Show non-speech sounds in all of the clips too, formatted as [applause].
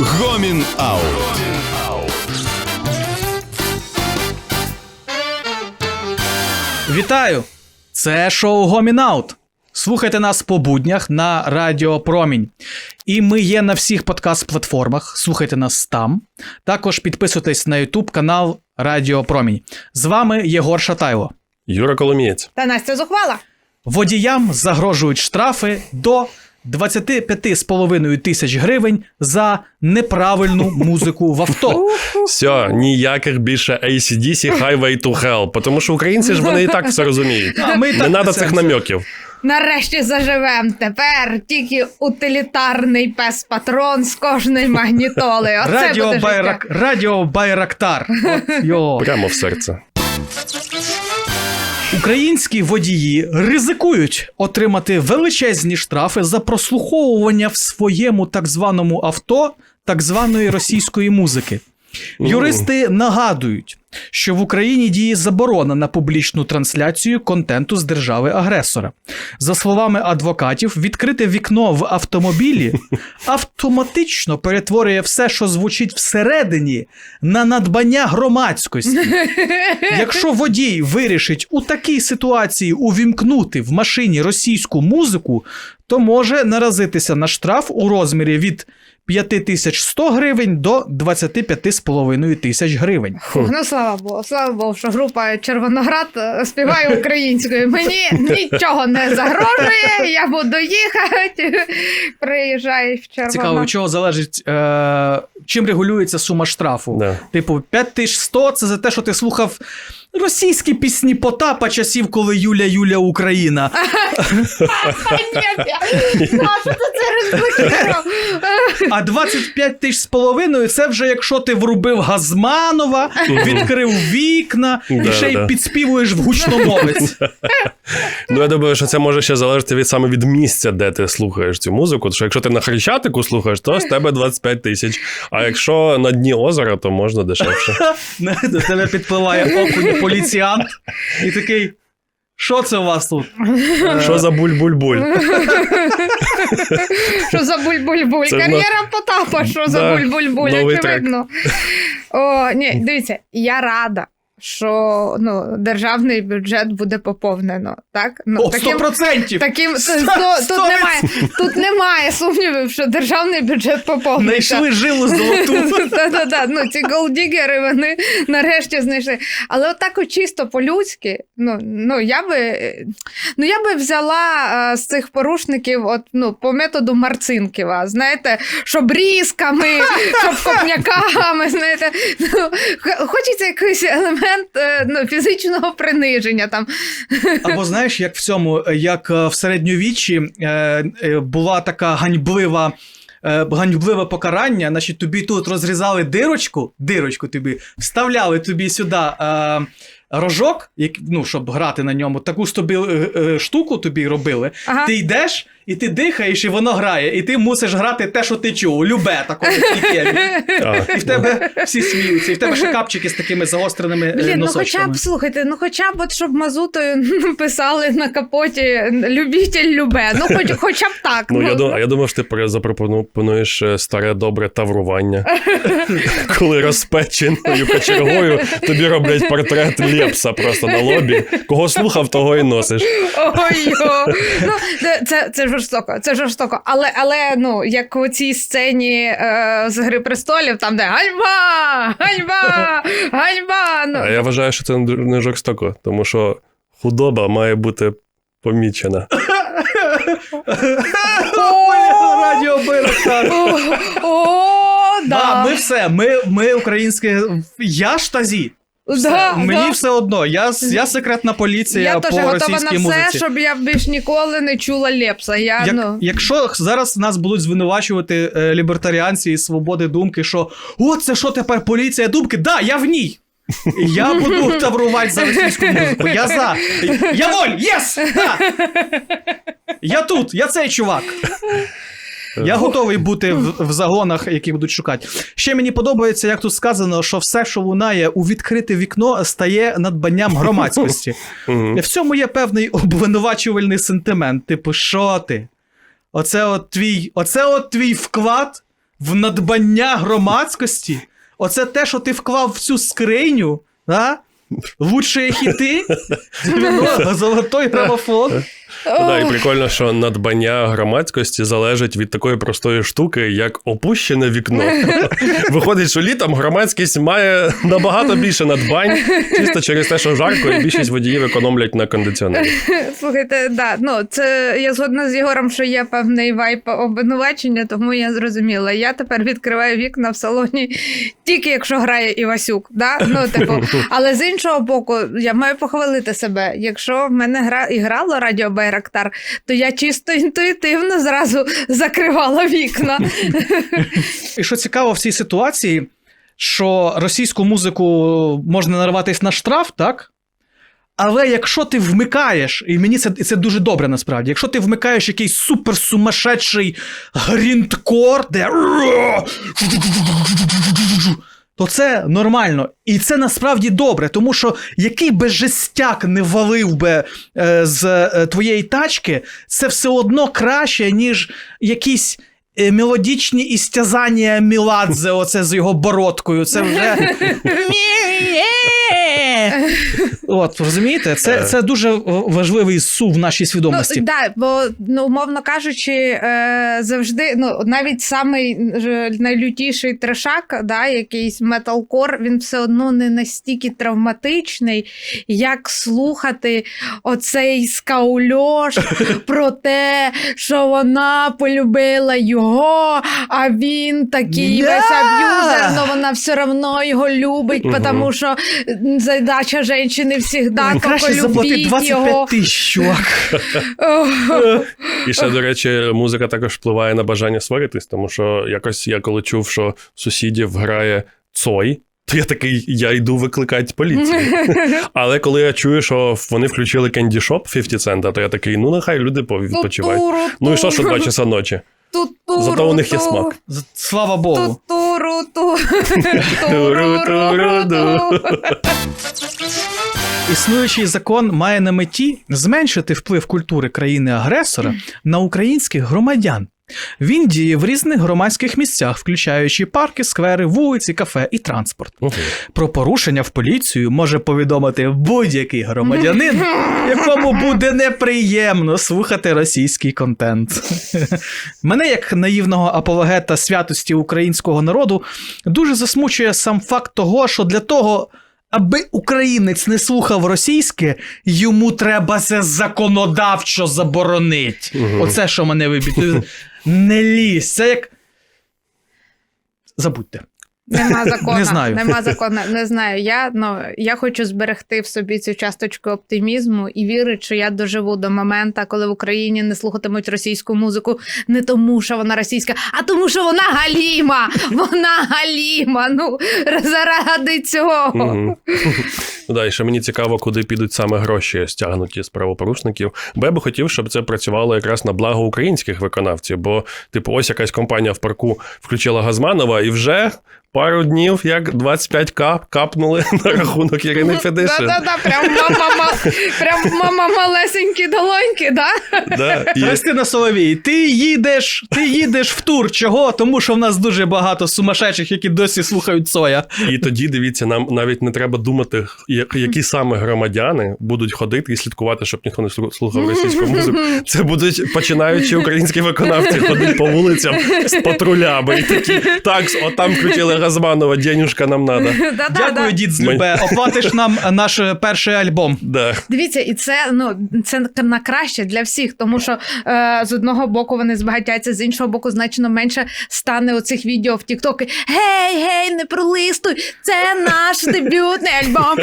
Гомін Аут. Вітаю! Це шоу Гомінаут. Слухайте нас по буднях на Радіо Промінь. І ми є на всіх подкаст-платформах. Слухайте нас там. Також підписуйтесь на YouTube канал Радіо Промінь. З вами Єгор Шатайло. Юра Коломієць. Та Настя зухвала. Водіям загрожують штрафи до 25,5 тисяч гривень за неправильну музику в авто. Все, ніяких більше ACDC Highway to Hell, тому що українці ж вони і так все розуміють. А ми і Не так треба це- цих намеків. Нарешті заживем. Тепер тільки утилітарний пес-патрон з кожної магнітоли. Оце Радіо, буде Байрак... Радіо Байрактар. От його. Прямо в серце. Українські водії ризикують отримати величезні штрафи за прослуховування в своєму так званому авто так званої російської музики. Юристи нагадують, що в Україні діє заборона на публічну трансляцію контенту з держави-агресора. За словами адвокатів, відкрите вікно в автомобілі [laughs] автоматично перетворює все, що звучить всередині, на надбання громадськості. [laughs] Якщо водій вирішить у такій ситуації увімкнути в машині російську музику, то може наразитися на штраф у розмірі від 5100 гривень до 25,5 тисяч гривень. Фух, ну слава Богу, слава Богу, що група Червоноград співає [laughs] українською. Мені нічого не загрожує, я буду їхати. Приїжджай в Червоноград. Цікаво, від чого залежить, е, чим регулюється сума штрафу. Да. Типу, 5100 це за те, що ти слухав російські пісні Потапа часів, коли Юля Юля Україна. [laughs] Нащо ти це розблокував? А 25 тисяч з половиною це вже якщо ти врубив Газманова, відкрив вікна і ще й підспівуєш в гучномовець. [laughs] Ну я думаю, що це може ще залежати від саме від місця, де ти слухаєш цю музику. Що якщо ти на Хрещатику слухаєш, то з тебе 25 тисяч. А якщо на дні озера, то можна дешевше. [laughs] До тебе підпливає окунь поліціянт і такий. Що це у вас тут? [laughs] Що за буль-буль-буль? [laughs] Що за буль-буль-буль? Кар'єра Потапа, що за буль-буль-буль, очевидно. О, ні, дивіться, я рада. Що ну, державний бюджет буде поповнено, так? Ну, О, 100%! Таким Сто- тут, тут, немає, тут немає сумнівів, що державний бюджет поповниться. Знайшли жилу золоту. [laughs] Та-та-та, ну ці голдігери вони нарешті знайшли. Але отак от чисто по-людськи, ну, ну я би ну я би взяла е, з цих порушників, от, ну, по методу Марцинківа, знаєте, щоб різками, [laughs] щоб копняками, знаєте, ну, хочеться якийсь елемент е, ну, фізичного приниження там. Або знаєш, як в цьому, як е, в середньовіччі е, е, була така ганьблива. е, Ганьбливе покарання, значить, тобі тут розрізали дирочку, дирочку тобі, вставляли тобі сюди е, рожок, як, ну, щоб грати на ньому, таку ж тобі е, е, штуку тобі робили. Ага. Ти йдеш, і ти дихаєш, і воно грає, і ти мусиш грати те, що ти чув, любе такому. А, І в тебе всі сміються, і в тебе ще капчики з такими загостреними е, Блін, ну хоча б слухайте, ну хоча б от щоб мазутою [laughs] написали на капоті любитель любе. Ну, хоч, хоча б так. Ну, я, дум- а я думав, що ти запропонуєш е, старе добре таврування. [laughs] Коли розпеченою кочергою тобі роблять портрет Лепса просто на лобі. Кого слухав, того і носиш. Ой, ну, це, це, це жорстоко, це жорстоко. Але, але ну, як у цій сцені е, з Гри престолів, там де ганьба! Ганьба! Ганьба! Ну, А я вважаю, що це не жорстоко, тому що худоба має бути помічена. Радіо О, Да, ми все, ми, ми українське. Я штазі. Все. Да, Мені да. все одно. Я, я секретна поліція Я по теж готова на все, музиці. щоб я більш ніколи не чула Лепса. Я, Як, ну... Якщо зараз нас будуть звинувачувати е, лібертаріанці і свободи думки, що о, це що тепер поліція думки? Да, я в ній. Я буду [laughs] таврувати за російську музику. Я за. Я воль! Єс! Да! Я тут, я цей чувак. Я готовий бути в, в загонах, які будуть шукати. Ще мені подобається, як тут сказано, що все, що лунає у відкрите вікно, стає надбанням громадськості. [laughs] В цьому є певний обвинувачувальний сентимент. Типу, що ти? Оце от твій, оце от твій вклад в надбання громадськості. Оце те, що ти вклав в цю скриню, да? Лучшие хіти, [laughs] золотой грамофон. Ну, да, і прикольно, що надбання громадськості залежить від такої простої штуки, як опущене вікно. [laughs] Виходить, що літом громадськість має набагато більше надбань, чисто через те, що жарко, і більшість водіїв економлять на кондиціонері. [laughs] Слухайте, да, ну це я згодна з Єгором, що є певний вайп обвинувачення, тому я зрозуміла. Я тепер відкриваю вікна в салоні тільки якщо грає Івасюк. Да? Ну, типу, [laughs] але з іншого боку, я маю похвалити себе. Якщо в мене гра і грало радіо Байрактар, то я чисто інтуїтивно зразу закривала вікна. І що цікаво в цій ситуації, що російську музику можна нарватися на штраф, так? Але якщо ти вмикаєш, і мені це, це дуже добре насправді, якщо ти вмикаєш якийсь суперсумасшедший гріндкор, де. То це нормально. І це насправді добре, тому що який би жестяк не валив би е, з е, твоєї тачки, це все одно краще, ніж якісь е, мелодічні істязання Міладзе, оце з його бородкою. Це вже. [laughs] От, розумієте? Це, це дуже е, важливий сув в нашій свідомості. Ну, да, бо ну, умовно кажучи, е, завжди, ну навіть самий е, найлютіший трешак, да, якийсь металкор, він все одно не настільки травматичний, як слухати оцей скаульош [laughs] про те, що вона полюбила його, а він такий Да! весь аб'юзер, але вона все одно його любить, тому що задача жінки завжди Ну, краще заплати 25 його. тисяч, чувак. І ще, до речі, музика також впливає на бажання сваритись, тому що якось я коли чув, що сусідів грає Цой. То я такий, я йду викликати поліцію. [laughs] Але коли я чую, що вони включили Candy Shop 50 Cent, то я такий, ну нехай люди відпочивають. Ну і що, що два часа ночі? Зато у них є смак. Слава Богу. Ту-туру, ту. [laughs] Туру-туру-ду. [laughs] Існуючий закон має на меті зменшити вплив культури країни-агресора на українських громадян. Він діє в різних громадських місцях, включаючи парки, сквери, вулиці, кафе і транспорт. Мгм. Про порушення в поліцію може повідомити будь-який громадянин, якому буде неприємно слухати російський контент. Мене, як наївного апологета святості українського народу, дуже засмучує сам факт того, що для того. Аби українець не слухав російське, йому треба це законодавчо заборонить. Угу. Оце, що мене вибітує. Не лізь. Це як. Забудьте. Нема [laughs] закону. Не знаю. Нема закону. Не знаю. Я, ну, я хочу зберегти в собі цю часточку оптимізму і вірити, що я доживу до моменту, коли в Україні не слухатимуть російську музику не тому, що вона російська, а тому, що вона галіма. Вона галіма. Ну, заради цього. Ну да, і ще мені цікаво, куди підуть саме гроші стягнуті з правопорушників. Бо я би хотів, щоб це працювало якраз на благо українських виконавців. Бо, типу, ось якась компанія в парку включила Газманова, і вже пару днів як 25к капнули [laughs] на рахунок Ірини Федишин. Да-да-да, прям мама, прям мама малесенькі долоньки, да? Да, і... [laughs] Христина Соловій, ти їдеш, ти їдеш в тур. Чого? Тому що в нас дуже багато сумасшедших, які досі слухають Цоя. І тоді дивіться, нам навіть не треба думати, які саме громадяни будуть ходити і слідкувати, щоб ніхто не слухав російську музику. Це будуть починаючи українські виконавці ходити по вулицям з патрулями і такі так, отам включили Газманова, денюжка нам надо. [laughs] Дякую, дід з Любе. Оплатиш нам [laughs] наш перший альбом. Да. Дивіться, і це ну це на краще для всіх, тому що е, з одного боку вони збагатяться, з іншого боку, значно менше стане оцих відео в Тіктоки. Гей, гей, не пролистуй! Це наш дебютний альбом.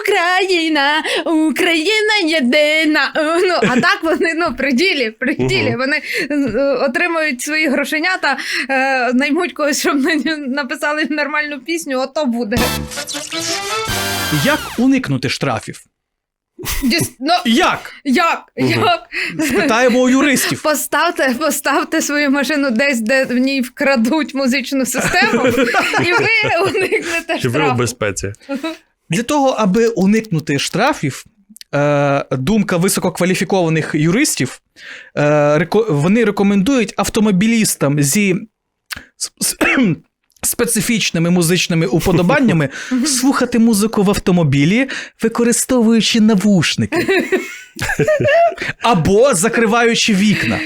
Україна, Україна єдина. Е, Ну а так вони ну при ділі, при ділі. Вони е, отримують свої грошенята, е, наймуть когось, щоб на- написали нормальну пісню. Ото буде. Як уникнути штрафів? Діс- Ну, Як? як? Як? Питаємо у юристів. Поставте, поставте свою машину десь, де в ній вкрадуть музичну систему, і ви уникнете Чи ви у штрафу. безпеці? Для того, аби уникнути штрафів, е, думка висококваліфікованих юристів, е, реко- вони рекомендують автомобілістам зі з- з- специфічними музичними уподобаннями слухати музику в автомобілі, використовуючи навушники. [laughs] Або закриваючи вікна.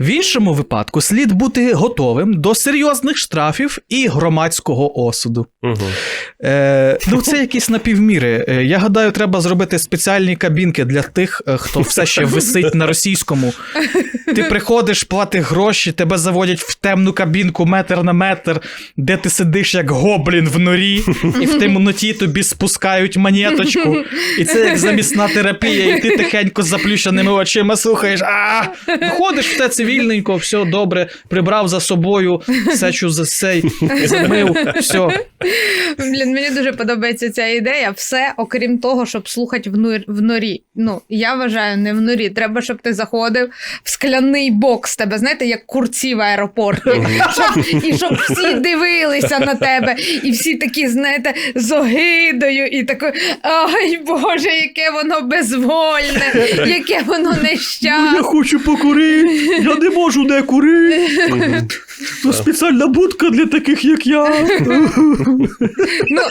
В іншому випадку слід бути готовим до серйозних штрафів і громадського осуду. Угу. Е, ну, це якісь напівміри. Е, я гадаю, треба зробити спеціальні кабінки для тих, е, хто все ще висить на російському. Ти приходиш, платиш гроші, тебе заводять в темну кабінку метр на метр, де ти сидиш як гоблін в норі, і в темноті тобі спускають монеточку. І це як замісна терапія, і ти тихенько з заплющеними очима слухаєш. А виходиш в те цивільненько, все добре, прибрав за собою, сечу за сей, замив, все. Блін, мені дуже подобається ця ідея. Все, окрім того, щоб слухати в, нор- в норі. Ну, я вважаю, не в норі. Треба, щоб ти заходив в скляний бокс тебе, знаєте, як курці в аеропорті. Щоб, і щоб всі дивилися на тебе, і всі такі, знаєте, з огидою, і такою, ай Боже, яке воно безвольне, яке воно нещасне. Я хочу покурити, я не можу не курити. [laughs] Це спеціальна будка для таких, як я. Ну,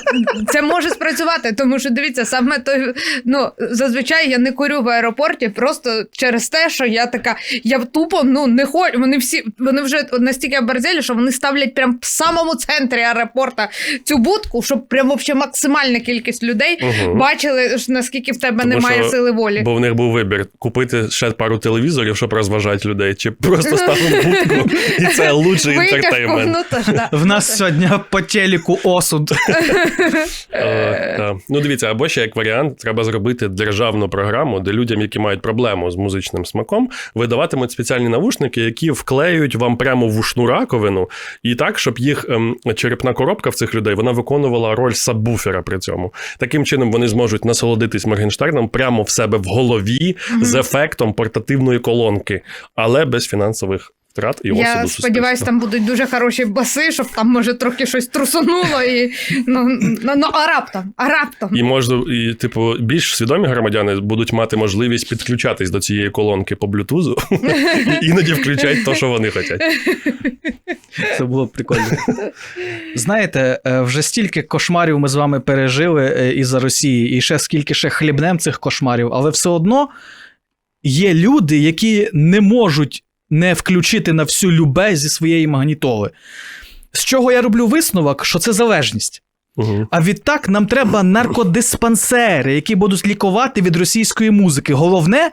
це може спрацювати, тому що дивіться, саме той, ну, зазвичай я не курю в аеропорті просто через те, що я така, я тупо ну не хочу. Вони всі вони вже настільки оборзелі, що вони ставлять прям в самому центрі аеропорта цю будку, щоб прям вообще максимальна кількість людей Мгм. бачили, наскільки в тебе Тому немає що- сили волі. Бо в них був вибір купити ще пару телевізорів, щоб розважати людей, чи просто [laughs] ставити будку, і це лучший Витяжку, інтертеймент. ну да. В нас сьогодні по телеку осуд. Е. Ну, дивіться, або ще як варіант, треба зробити державну програму, де людям, які мають проблему з музичним смаком, видаватимуть спеціальні навушники, які вклеюють вам прямо в ушну раковину, і так, щоб їх ем, черепна коробка в цих людей вона виконувала роль сабвуфера при цьому. Таким чином вони зможуть насолодитись Моргенштерном прямо в себе в голові з ефектом портативної колонки, але без фінансових втрат і Я сподіваюся, там будуть дуже хороші баси, щоб там може трохи щось трусонуло і ну, ну, ну а раптом, а раптом. І можна, і, типу, більш свідомі громадяни будуть мати можливість підключатись до цієї колонки по блютузу і іноді включати те, що вони хочуть. Це було б прикольно. Знаєте, е, вже стільки кошмарів ми з вами пережили е, із-за Росії, і ще скільки ще хлібнем цих кошмарів, але все одно є люди, які не можуть не включити на всю любе зі своєї магнітоли. З чого я роблю висновок, що це залежність. Угу. А відтак нам треба наркодиспансери, які будуть лікувати від російської музики. Головне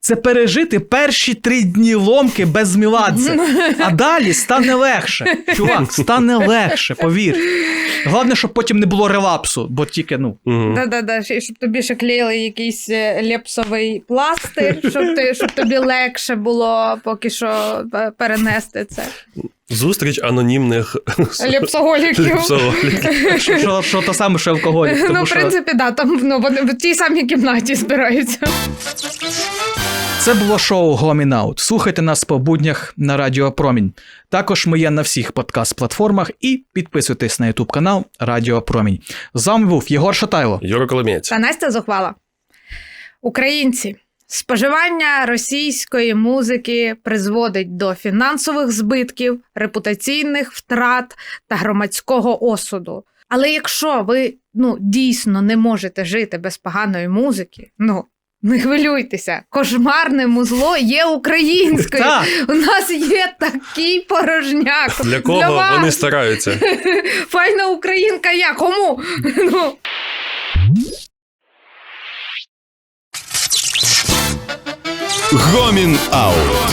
це пережити перші три дні ломки без міладзе. А далі стане легше. Чувак, стане легше, повір. Головне, щоб потім не було релапсу, бо тільки, ну. Да-да-да, і щоб тобі ще клеїли якийсь е, лепсовий пластир, щоб, ти, щоб тобі легше було поки що е, перенести це. Зустріч анонімних Лепсоголіків. ліпсоголіків. Що, що, що то саме, що алкоголь. Ну, в що принципі, да, там ну, вони в тій самій кімнаті збираються. Це було шоу Гомін Out. Слухайте нас по буднях на Радіо Промінь. Також ми є на всіх подкаст-платформах і підписуйтесь на Ютуб канал Радіо Промінь. З вами був Єгор Шатайло. Юра Коломієць. Та Настя зухвала. Українці. Споживання російської музики призводить до фінансових збитків, репутаційних втрат та громадського осуду. Але якщо ви ну, дійсно не можете жити без поганої музики, ну не хвилюйтеся, кошмарне музло є українською. Так. У нас є такий порожняк. Для кого вас. вони стараються? [laughs] Файна українка я. Кому? Ну, Гомін Аут.